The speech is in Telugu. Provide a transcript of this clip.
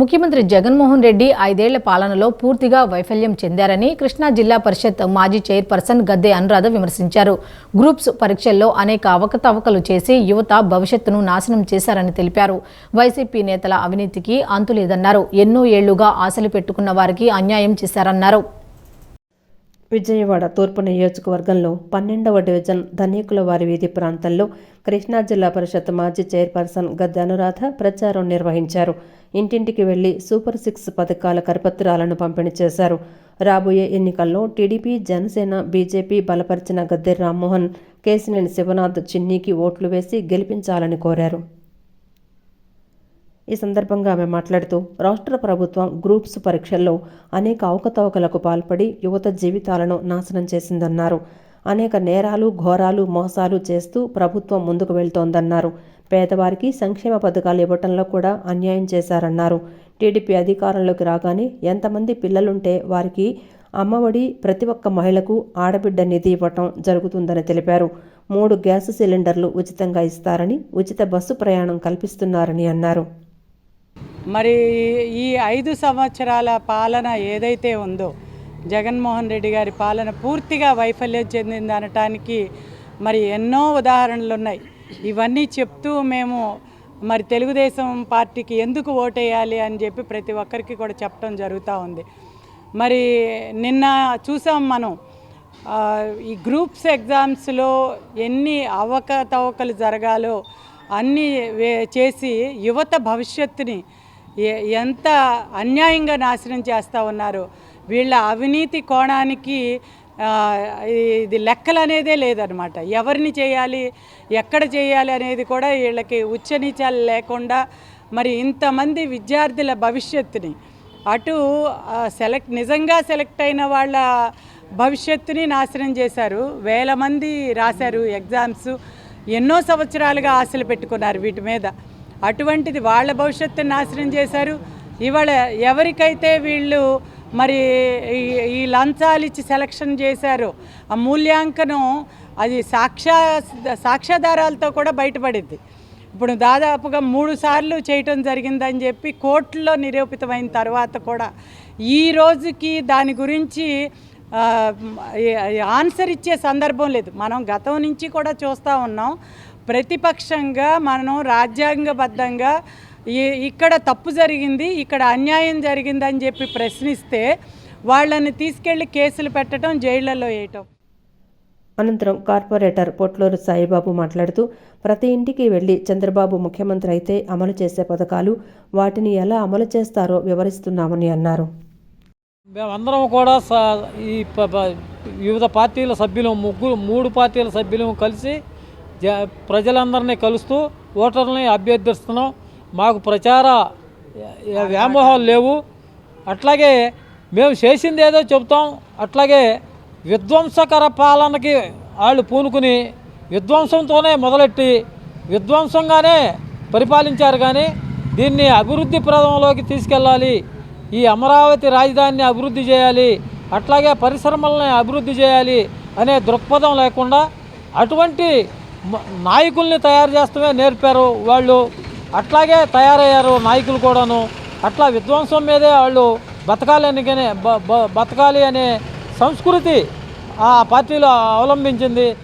ముఖ్యమంత్రి జగన్మోహన్ రెడ్డి ఐదేళ్ళ పాలనలో పూర్తిగా వైఫల్యం చెందారని కృష్ణా జిల్లా పరిషత్ మాజీ చైర్పర్సన్ గద్దె అనురాధ విమర్శించారు. గ్రూప్స్ పరీక్షల్లో అనేక అవకతవకలు చేసి యువత భవిష్యత్తును నాశనం చేశారని తెలిపారు. వైసీపీ నేతల అవినీతికి అంతులేదన్నారు ఎన్నో ఏళ్ళుగా ఆశలు పెట్టుకున్న వారికి అన్యాయం చేశారన్నారు. విజయవాడ తూర్పు నియోజకవర్గంలో పన్నెండవ డివిజన్ ధనికుల వారి వీధి ప్రాంతంలో కృష్ణా జిల్లా పరిషత్ మాజీ చైర్పర్సన్ గద్దె అనురాధ ప్రచారం నిర్వహించారు. ఇంటింటికి వెళ్ళి సూపర్ సిక్స్ పథకాల కరపత్రాలను పంపిణీ చేశారు. రాబోయే ఎన్నికల్లో టీడీపీ జనసేన బీజేపీ బలపరిచిన గద్దె రామ్మోహన్ కేసినేని శివనాథ్ చిన్నీకి ఓట్లు వేసి గెలిపించాలని కోరారు. ఈ సందర్భంగా ఆమె మాట్లాడుతూ రాష్ట్ర ప్రభుత్వం గ్రూప్స్ పరీక్షల్లో అనేక అవకతవకలకు పాల్పడి యువత జీవితాలను నాశనం చేసిందన్నారు. అనేక నేరాలు ఘోరాలు మోసాలు చేస్తూ ప్రభుత్వం ముందుకు వెళ్తోందన్నారు. పేదవారికి సంక్షేమ పథకాలు ఇవ్వటంలో కూడా అన్యాయం చేశారన్నారు. టీడీపీ అధికారంలోకి రాగానే ఎంతమంది పిల్లలుంటే వారికి అమ్మఒడి ప్రతి ఒక్క మహిళకు ఆడబిడ్డ నిధి ఇవ్వటం జరుగుతుందని తెలిపారు. మూడు గ్యాస్ సిలిండర్లు ఉచితంగా ఇస్తారని ఉచిత బస్సు ప్రయాణం కల్పిస్తున్నారని అన్నారు. మరి ఈ ఐదు సంవత్సరాల పాలన ఏదైతే ఉందో జగన్మోహన్ రెడ్డి గారి పాలన పూర్తిగా వైఫల్యం చెందింది అనటానికి మరి ఎన్నో ఉదాహరణలు ఉన్నాయి. ఇవన్నీ చెప్తూ మేము మరి తెలుగుదేశం పార్టీకి ఎందుకు ఓటేయాలి అని చెప్పి ప్రతి ఒక్కరికి కూడా చెప్పడం జరుగుతూ ఉంది. మరి నిన్న చూసాం మనం ఈ గ్రూప్స్ ఎగ్జామ్స్లో ఎన్ని అవకతవకలు జరగాలో అన్నీ వే- చేసి యువత భవిష్యత్తుని ఎంత అన్యాయంగా నాశనం చేస్తూ ఉన్నారు వీళ్ళ అవినీతి కోణానికి ఇది లెక్కలు అనేదే లేదనమాట ఎవరిని చేయాలి ఎక్కడ చేయాలి అనేది కూడా వీళ్ళకి ఉచ్చనీచాలు లేకుండా మరి ఇంతమంది విద్యార్థుల భవిష్యత్తుని అటు సెలెక్ట్ నిజంగా సెలెక్ట్ అయిన వాళ్ళ భవిష్యత్తుని నాశనం చేశారు. వేల మంది రాశారు ఎగ్జామ్స్. ఎన్నో సంవత్సరాలుగా ఆశలు పెట్టుకున్నారు వీటి మీద. అటువంటిది వాళ్ళ భవిష్యత్తుని నాశనం చేశారు. ఇవాళ ఎవరికైతే వీళ్ళు మరి ఈ- ఈ లంచాలు ఇచ్చి సెలక్షన్ చేశారు. ఆ మూల్యాంకనం అది సాక్షా సాక్ష్యాధారాలతో కూడా బయటపడింది. ఇప్పుడు దాదాపుగా మూడు సార్లు చేయటం జరిగిందని చెప్పి కోర్టులో నిరూపితమైన తర్వాత కూడా ఈ రోజుకి దాని గురించి ఆన్సర్ ఇచ్చే సందర్భం లేదు. మనం గతం నుంచి కూడా చూస్తూ ఉన్నాం. ప్రతిపక్షంగా మనం రాజ్యాంగబద్ధంగా ఇక్కడ తప్పు జరిగింది ఇక్కడ అన్యాయం జరిగిందని చెప్పి ప్రశ్నిస్తే వాళ్ళని తీసుకెళ్ళి కేసులు పెట్టడం జైళ్ళలో వేయటం. అనంతరం కార్పొరేటర్ పొట్లూరు సాయిబాబు మాట్లాడుతూ ప్రతి ఇంటికి వెళ్ళి చంద్రబాబు ముఖ్యమంత్రి అయితే అమలు చేసే పథకాలు వాటిని ఎలా అమలు చేస్తారో వివరిస్తున్నామని అన్నారు. మేమందరం కూడా స- ఈ వివిధ పార్టీల సభ్యులు ముగ్గురు మూడు పార్టీల సభ్యులు కలిసి జ ప్రజలందరినీ కలుస్తూ ఓటర్లని అభ్యర్థిస్తున్నాం. మాకు ప్రచార వ్యామోహాలు లేవు. అట్లాగే మేము చేసింది ఏదో చెబుతాం. అట్లాగే విధ్వంసకర పాలనకి వాళ్ళు పూనుకుని విధ్వంసంతోనే మొదలెట్టి విధ్వంసంగానే పరిపాలించారు కానీ దీన్ని అభివృద్ధి ప్రదంలోకి తీసుకెళ్ళాలి. ఈ అమరావతి రాజధానిని అభివృద్ధి చేయాలి. అట్లాగే పరిశ్రమల్ని అభివృద్ధి చేయాలి అనే దృక్పథం లేకుండా అటువంటి నాయకుల్ని తయారు చేస్తమే నేర్పారు వాళ్ళు. అట్లాగే తయారయ్యారు నాయకులు కూడాను. అట్లా విధ్వంసం మీదే వాళ్ళు బతకాలి బ- బ- బతకాలి అనే సంస్కృతి ఆ పార్టీలో అవలంబించింది.